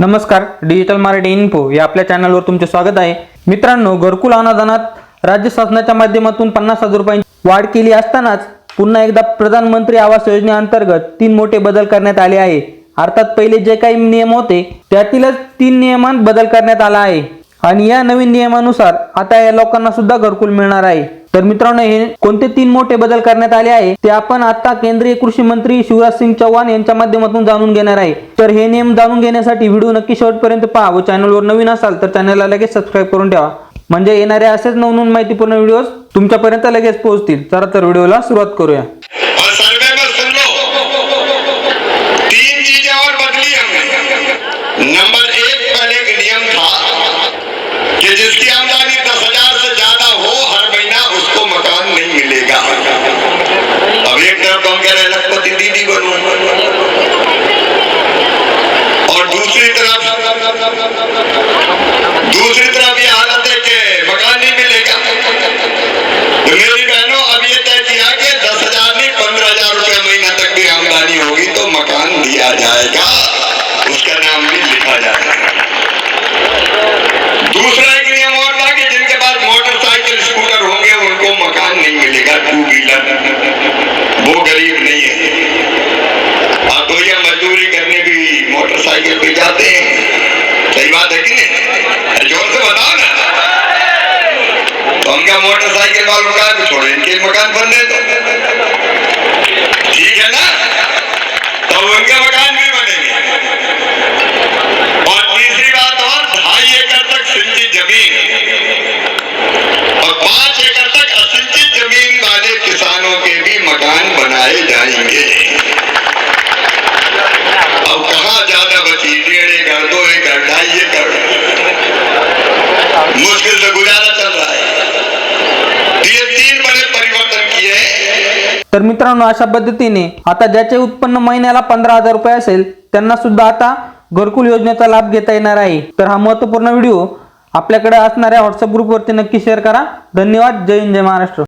नमस्कार digital Marathi info या आपल्या चॅनलवर तुमचे स्वागत आहे. मित्रांनो घरकुल अनुदानात राज्य शासनाच्या माध्यमातून पन्नास हजार रुपयांची वाढ केली असतानाच पुन्हा एकदा प्रधानमंत्री आवास योजनेअंतर्गत तीन मोठे बदल करण्यात आले आहे. अर्थात पहिले जे काही नियम होते त्यातीलच तीन नियमांत बदल करण्यात आला आहे. आणि या नवीन नियमानुसार आता या लोकांना सुद्धा घरकुल मिळणार आहे. तर मित्रांनो हे कोणते तीन मोठे बदल करण्यात आले आहे ते आपण आता केंद्रीय कृषी मंत्री शिवराज सिंग चौहान यांच्या माध्यमातून जाणून घेणार आहे. तर हे नियम जाणून घेण्यासाठी व्हिडिओ नक्की शेवटपर्यंत पहा व चॅनलवर नवीन असाल तर चॅनलला लगेच सबस्क्राईब करून ठेवा. म्हणजे येणारे असेच नवनवीन माहितीपूर्ण व्हिडिओज तुमच्यापर्यंत लगेच पोहोचतील. चला तर व्हिडिओला सुरुवात करूया. दूसरी तरफ़ ये हालत है कि मकान नहीं मिलेगा। तो मेरी बहनों, अब ये तय किया कि दस हज़ार नहीं, पंद्रह हज़ार रुपया महीना तक भी आमदनी होगी तो मकान दिया जाएगा। उसका नाम भी लिखा जाएगा। दूसरा एक नियम और था कि जिनके पास मोटरसाइकिल, स्कूटर होंगे, उनको मकान नहीं मिलेगा टू व्हीलर वो गरीब नहीं है। आप तो ये मजदूरी करने भी मोटरसाइकिल पे जाते हैं सही बात है कि नहीं ज़ोर से बताओ ना तो मोटरसाइकिल वालों का छोड़े, इनके मकान बनने दो। ठीक है ना? तो उनके मकान भी बनेंगे। और तीसरी बात और, ढाई एकड़ तक सिंचित ज़मीन। और पाँच एकड़ तक असिंचित ज़मीन वाले किसानों के भी मकान बनाए जाएँगे। अब कहा ज़्यादा बची? डेढ़ एकड़, दो एकड़, ढाई एकड़। मुश्किल से गुजारा तर मित्रांनो अशा पद्धतीने आता ज्याचे उत्पन्न महिन्याला पंधरा हजार रुपये असेल त्यांना सुद्धा आता घरकुल योजनेचा लाभ घेता येणार आहे. तर हा महत्त्वपूर्ण व्हिडिओ आपल्याकडे असणाऱ्या व्हॉट्सअप ग्रुपवरती नक्की शेअर करा. धन्यवाद. जय हिंद जय महाराष्ट्र.